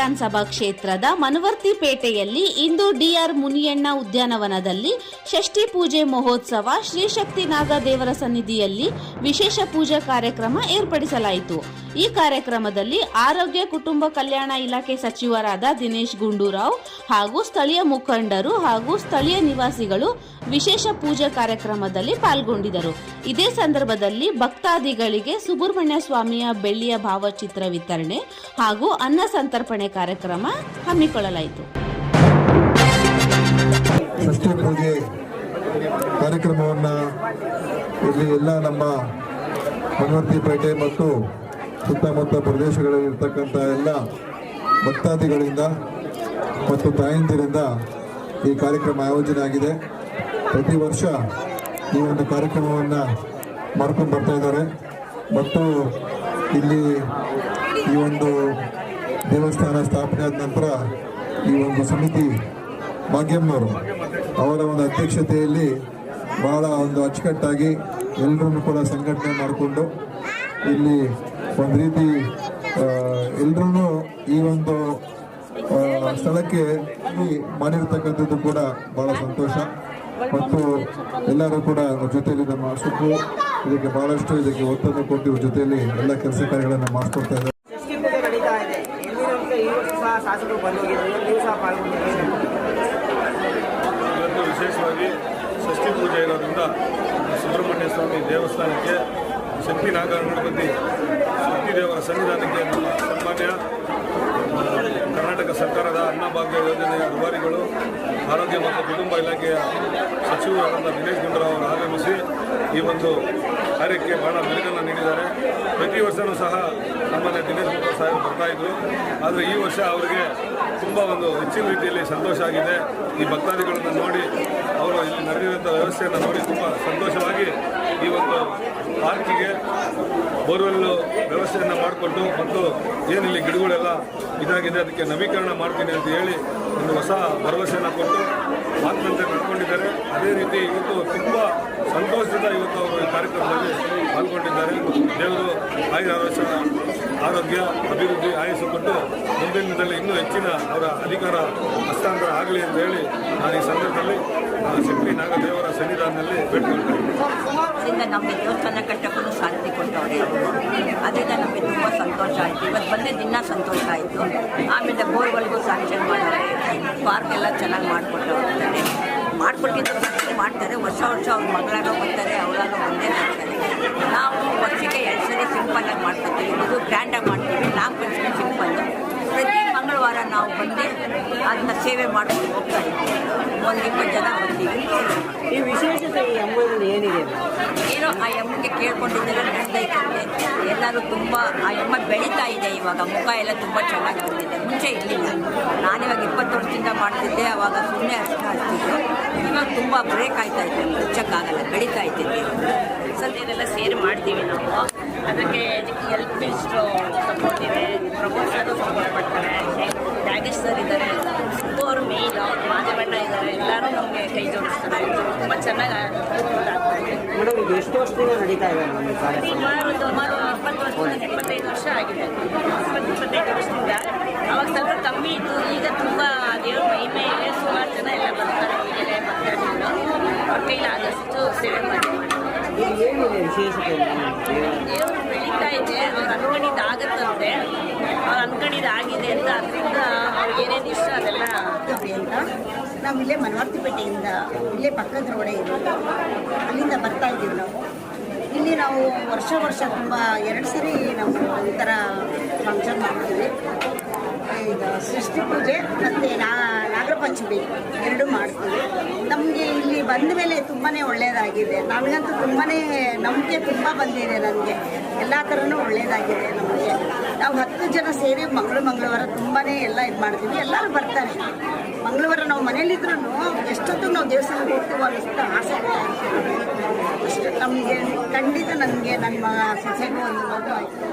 ವಿಧಾನಸಭಾ ಕ್ಷೇತ್ರದ ಮನವರ್ತಿ ಪೇಟೆಯಲ್ಲಿ ಇಂದು ಡಿಆರ್ ಮುನಿಯಣ್ಣ ಉದ್ಯಾನವನದಲ್ಲಿ ಷಷ್ಠಿ ಪೂಜೆ ಮಹೋತ್ಸವ ಶ್ರೀಶಕ್ತಿ ನಾಗ ದೇವರ ಸನ್ನಿಧಿಯಲ್ಲಿ ವಿಶೇಷ ಪೂಜಾ ಕಾರ್ಯಕ್ರಮ ಏರ್ಪಡಿಸಲಾಯಿತು. ಈ ಕಾರ್ಯಕ್ರಮದಲ್ಲಿ ಆರೋಗ್ಯ, ಕುಟುಂಬ ಕಲ್ಯಾಣ ಇಲಾಖೆ ಸಚಿವರಾದ ದಿನೇಶ್ ಗುಂಡೂರಾವ್ ಹಾಗೂ ಸ್ಥಳೀಯ ಮುಖಂಡರು ಹಾಗೂ ಸ್ಥಳೀಯ ನಿವಾಸಿಗಳು ವಿಶೇಷ ಪೂಜಾ ಕಾರ್ಯಕ್ರಮದಲ್ಲಿ ಪಾಲ್ಗೊಂಡಿದ್ದರು. ಇದೇ ಸಂದರ್ಭದಲ್ಲಿ ಭಕ್ತಾದಿಗಳಿಗೆ ಸುಬ್ರಹ್ಮಣ್ಯ ಸ್ವಾಮಿಯ ಬೆಳ್ಳಿಯ ಭಾವಚಿತ್ರ ವಿತರಣೆ ಹಾಗೂ ಅನ್ನ ಸಂತರ್ಪಣೆ ಕಾರ್ಯಕ್ರಮ ಹಮ್ಮಿಕೊಳ್ಳಲಾಯಿತು. ಪೂಜೆ ಕಾರ್ಯಕ್ರಮವನ್ನು ಇಲ್ಲಿ ಎಲ್ಲ ನಮ್ಮ ಭಗವಂತಿಪೇಟೆ ಮತ್ತು ಸುತ್ತಮುತ್ತ ಪ್ರದೇಶಗಳಲ್ಲಿರ್ತಕ್ಕಂಥ ಎಲ್ಲ ಭಕ್ತಾದಿಗಳಿಂದ ಮತ್ತು ತಾಯಂದಿರಿಂದ ಈ ಕಾರ್ಯಕ್ರಮ ಆಯೋಜನೆ ಆಗಿದೆ. ಪ್ರತಿ ವರ್ಷ ಈ ಒಂದು ಕಾರ್ಯಕ್ರಮವನ್ನು ಮಾಡ್ಕೊಂಡು ಬರ್ತಾ ಇದ್ದಾರೆ. ಮತ್ತು ಇಲ್ಲಿ ಈ ಒಂದು ದೇವಸ್ಥಾನ ಸ್ಥಾಪನೆ ಆದ ನಂತರ ಈ ಒಂದು ಸಮಿತಿ ಭಾಗ್ಯಮ್ಮನವರು ಅವರ ಒಂದು ಅಧ್ಯಕ್ಷತೆಯಲ್ಲಿ ಬಹಳ ಒಂದು ಅಚ್ಚುಕಟ್ಟಾಗಿ ಎಲ್ಲರನ್ನು ಕೂಡ ಸಂಘಟನೆ ಮಾಡಿಕೊಂಡು ಇಲ್ಲಿ ಒಂದು ರೀತಿ ಎಲ್ಲರೂ ಈ ಒಂದು ಸ್ಥಳಕ್ಕೆ ಮಾಡಿರ್ತಕ್ಕಂಥದ್ದು ಕೂಡ ಬಹಳ ಸಂತೋಷ. ಮತ್ತು ಎಲ್ಲರೂ ಕೂಡ ಜೊತೆಯಲ್ಲಿ ನಮ್ಮ ಅಶೋಕು ಇದಕ್ಕೆ ಬಹಳಷ್ಟು ಇದಕ್ಕೆ ಒತ್ತನ್ನು ಕೊಟ್ಟು ಜೊತೆಯಲ್ಲಿ ಎಲ್ಲ ಕೆಲಸ ಕಾರ್ಯಗಳನ್ನು ಮಾಡಿಸ್ಕೊಡ್ತಾ ಇದ್ದಾರೆ ಷಷ್ಠಿ ಪೂಜೆ ನಡೀತಾ ಇದೆ ಎಂದಿನಂತೆ ಈ ವರ್ಷ ಸಹ ಶಾಸಕರು ಬಂದೋಗಿದ್ದಾರೆ ನೀವು ಸಹ ಪಾಲ್ಗೊಂಡಿದ್ದೀರಿ ವಿಶೇಷವಾಗಿ ಷಷ್ಠಿ ಪೂಜೆ ಇರೋದ್ರಿಂದ ಸುಬ್ರಹ್ಮಣ್ಯ ಸ್ವಾಮಿ ದೇವಸ್ಥಾನಕ್ಕೆ ಶಕ್ತಿ ನಾಗಗಣಪತಿ ಶಕ್ತಿ ದೇವರ ಸನ್ನಿಧಾನಕ್ಕೆ ಸನ್ಮಾನ್ಯ ಕರ್ನಾಟಕ ಸರ್ಕಾರದ ಅನ್ನಭಾಗ್ಯ ಯೋಜನೆಯ ಅಧಿಕಾರಿಗಳು ಆರೋಗ್ಯ ಮತ್ತು ಕುಟುಂಬ ಇಲಾಖೆಯ ಸಚಿವರಾದ ದಿನೇಶ್ ಗುಂಡೂರಾವ್ ಅವರು ಈ ಒಂದು ಕಾರ್ಯಕ್ಕೆ ಬಹಳ ಮೆರುಗನ್ನು ನೀಡಿದ್ದಾರೆ. ಪ್ರತಿ ವರ್ಷವೂ ಸಹ ನಮ್ಮನೆ ದಿನೇಶ್ ಗುಪ್ತ ಸಾಹೇಬ್ ಬರ್ತಾಯಿದ್ರು ಆದರೆ ಈ ವರ್ಷ ಅವರಿಗೆ ತುಂಬ ಒಂದು ಹೆಚ್ಚಿನ ರೀತಿಯಲ್ಲಿ ಸಂತೋಷ ಆಗಿದೆ. ಈ ಭಕ್ತಾದಿಗಳನ್ನು ನೋಡಿ, ಅವರು ಇಲ್ಲಿ ನಡೆದಿರುವಂಥ ವ್ಯವಸ್ಥೆಯನ್ನು ನೋಡಿ ತುಂಬ ಸಂತೋಷವಾಗಿ ಈ ಒಂದು ಪಾರ್ಕಿಗೆ ಬೋರ್ವೆಲ್ ವ್ಯವಸ್ಥೆಯನ್ನು ಮಾಡಿಕೊಟ್ಟು ಮತ್ತು ಏನಿಲ್ಲಿ ಗಿಡಗಳೆಲ್ಲ ಇದಾಗಿದೆ, ಅದಕ್ಕೆ ನವೀಕರಣ ಮಾಡ್ತೀನಿ ಅಂತ ಹೇಳಿ ಒಂದು ಹೊಸ ಭರವಸೆಯನ್ನು ಕೊಟ್ಟು ಮಾತಿನಂತೆ ನಡ್ಕೊಂಡಿದ್ದಾರೆ ಅದೇ ರೀತಿ ಇವತ್ತು ತುಂಬ ಸಂತೋಷದಿಂದ ಇವತ್ತು ಅವರು ಈ ಕಾರ್ಯಕ್ರಮದಲ್ಲಿ ಪಾಲ್ಗೊಂಡಿದ್ದಾರೆ. ದೇವರು ಆಯುರ ಆರೋಗ್ಯ, ಅಭಿವೃದ್ಧಿ ಆಯಸ್ಸು ಮುಂದಿನ ದಿನದಲ್ಲಿ ಇನ್ನೂ ಹೆಚ್ಚಿನ ಅವರ ಅಧಿಕಾರ ಹಸ್ತಾಂತರ ಆಗಲಿ ಅಂತ ಹೇಳಿ ನಾನು ಈ ಸಂದರ್ಭದಲ್ಲಿ ಸಿಂಪಿ ನಾಗದೇವರ ಸನ್ನಿಧಾನದಲ್ಲಿ ಅದರಿಂದ ನಮ್ಮ ದೇವಸ್ಥಾನ ಕಟ್ಟಕ್ಕೂ ಶಾಂತಿ ಕೊಟ್ಟವ್ರೆ ಅದರಿಂದ ನಮಗೆ ತುಂಬ ಸಂತೋಷ ಆಯಿತು. ಇವತ್ತು ಬಂದೇ ದಿನ ಸಂತೋಷ ಆಯಿತು. ಆಮೇಲೆ ಬೋರ್ಗಳಿಗೂ ಸ್ಯಾಂಕ್ಷನ್ ಮಾಡೋರೆ ಪಾರ್ಕ್ ಎಲ್ಲ ಚೆನ್ನಾಗಿ ಮಾಡಿಕೊಟ್ಟವ್ರೆ. ಮಾಡಿಕೊಟ್ಟಿದ್ದು ಮಾಡ್ತಾರೆ. ವರ್ಷ ವರ್ಷ ಅವ್ರ ಮಗಳಾಗ ಬರ್ತಾರೆ ಅವಳಾಗ ಬಂದೇ ಮಾಡ್ತಾರೆ. ನಾವು ವರ್ಷಕ್ಕೆ ಎರಡು ಸರಿ ಸಿಂಪಲ್ಲಾಗಿ ಮಾಡ್ಕೊತೀವಿ ಇದು ಗ್ರ್ಯಾಂಡಾಗಿ ಮಾಡ್ತೀವಿ ನಾಲ್ಕು ಪಂಚಮಿ ಸಿಂಪಲ್ಲು ಪ್ರತಿ ಮಂಗಳವಾರ ನಾವು ಬಂದು ಅದನ್ನ ಸೇವೆ ಮಾಡ್ಕೊಂಡು ಹೋಗ್ತಾ ಇದ್ದೀವಿ. ಒಂದು ಇಪ್ಪತ್ತು ಜನ ಬರ್ತೀವಿ. ಈ ವಿಶೇಷತೆ ಈ ಅಂಬುದಲ್ಲಿ ಏನಿದೆ? ಏನೋ ಆ ಎಮ್ಮಗೆ ಕೇಳ್ಕೊಂಡಿದ್ದೆಲ್ಲ ನಡೆದೈತೆ. ಎಲ್ಲರೂ ತುಂಬ ಆ ಎಮ್ಮ ಬೆಳೀತಾ ಇದೆ ಇವಾಗ. ಮುಖ ಎಲ್ಲ ತುಂಬ ಚೆನ್ನಾಗಿ ಬಂದಿದೆ. ಮುಂಚೆ ಇರಲಿಲ್ಲ. ನಾನಿವಾಗ ಇಪ್ಪತ್ತು ವರ್ಷದಿಂದ ಮಾಡ್ತಿದ್ದೆ ಅವಾಗ ಸುಮ್ಮನೆ ಅಷ್ಟು ಆಗ್ತಿದ್ದೆ ಇವಾಗ ತುಂಬ ಬ್ರೇಕ್ ಆಯ್ತಾ ಇದೆ. ಮುಚ್ಚಕ್ಕಾಗಲ್ಲ ಬೆಳೀತಾ ಇದ್ದಿದ್ದೆ ಸದ್ಯದೆಲ್ಲ ಸೇರಿ ಮಾಡ್ತೀವಿ ನಾವು. ಅದಕ್ಕೆ ಎಲ್ ಮಿನಿಸ್ಟ್ರು ಸಪೋರ್ಟ್ ಇದೆ. ಪ್ರಮೋದ್ ಸರ್ ಸಪೋರ್ಟ್ ಮಾಡ್ತಾರೆ. ಸರ್ ಇದ್ದಾರೆ ಸುಬ್ಬು ಅವರು ಮೇನ್ ಮಾದೇವಣ್ಣ ಇದ್ದಾರೆ ಎಲ್ಲರೂ ನಮಗೆ ಕೈ ಜೋಡಿಸ್ತಾರೆ ತುಂಬ ಚೆನ್ನಾಗಿ ಅನುಕೂಲ ಆಗ್ತಾ ಇದೆ ಮೇಡಮ್ ಇದು ಎಷ್ಟು ವರ್ಷದಿಂದ ನಡೀತಾ ಇದೆ ಸುಮಾರು ಸುಮಾರು ಇಪ್ಪತ್ತು ವರ್ಷದಿಂದ ವರ್ಷ ಆಗಿದೆ ಅವಾಗ ಸ್ವಲ್ಪ ಕಮ್ಮಿ ಇತ್ತು ಈಗ ತುಂಬ ದೇವ್ರ ಮಹಿಮೆ ಇದೆ ಸುಮಾರು ಜನ ಎಲ್ಲ ಬರ್ತಾರೆ ಅವ್ರ ಕೈಲಾದಷ್ಟು ಸೇವೆ ಮಾಡಿ ದೇವರು ಬೆಳೀತಾ ಇದೆ ಅವ್ರು ಅನ್ಕೊಂಡಿದ್ದು ಆಗತ್ತಂತೆ ಅವ್ರು ಅನ್ಕೊಂಡಿದ್ದು ಆಗಿದೆ ಅಂತ ಅದರಿಂದ ಅವ್ರು ಏನೇನು ಇಷ್ಟ ಅದೆಲ್ಲ ಅಂತ ನಾವು ಇಲ್ಲೇ ಮನವರ್ತಿಪೇಟೆಯಿಂದ ಇಲ್ಲೇ ಪಕ್ಕದ ರೋಡೇ ಇರೋದು ಅಲ್ಲಿಂದ ಬರ್ತಾ ಇದ್ದೀವಿ ನಾವು. ನಾವು ವರ್ಷ ವರ್ಷ ತುಂಬ, ಎರಡು ಸರಿ ನಾವು ಈ ಥರ ಫಂಕ್ಷನ್ ಮಾಡ್ತೀವಿ. ಇದು ಸೃಷ್ಟಿ ಪೂಜೆ ಮತ್ತು ನಾಗರ ಪಂಚಮಿ ಎರಡು ಮಾಡ್ತೀವಿ. ನಮಗೆ ಇಲ್ಲಿ ಬಂದ ಮೇಲೆ ತುಂಬಾ ಒಳ್ಳೆಯದಾಗಿದೆ ನನಗಂತೂ ತುಂಬಾ ನಂಬಿಕೆ ತುಂಬ ಬಂದಿದೆ ನನಗೆ ಎಲ್ಲ ಥರನೂ ಒಳ್ಳೆಯದಾಗಿದೆ ನಮಗೆ. ನಾವು ಹತ್ತು ಜನ ಸೇರಿ ಮಂಗಳು ಮಂಗಳವಾರ ತುಂಬಾ ಎಲ್ಲ ಇದು ಮಾಡ್ತೀವಿ. ಎಲ್ಲರೂ ಬರ್ತಾರೆ. ಮಂಗಳವಾರ ನಾವು ಮನೇಲಿದ್ರೂ ಎಷ್ಟೊತ್ತು ನಾವು ದೇವಸ್ಥಾನಕ್ಕೆ ಹೋಗ್ತೀವೋ ಅನ್ನಿಸ್ತಾ ಆಸೆ ಆಗ್ತಾ ಇರ್ತೀವಿ ನಮಗೆ ಖಂಡಿತ ನನಗೆ ನನ್ನ ಮಗ ಸೊಸೆಗೂ ಒಂದು ಮಗು ಆಯಿತು.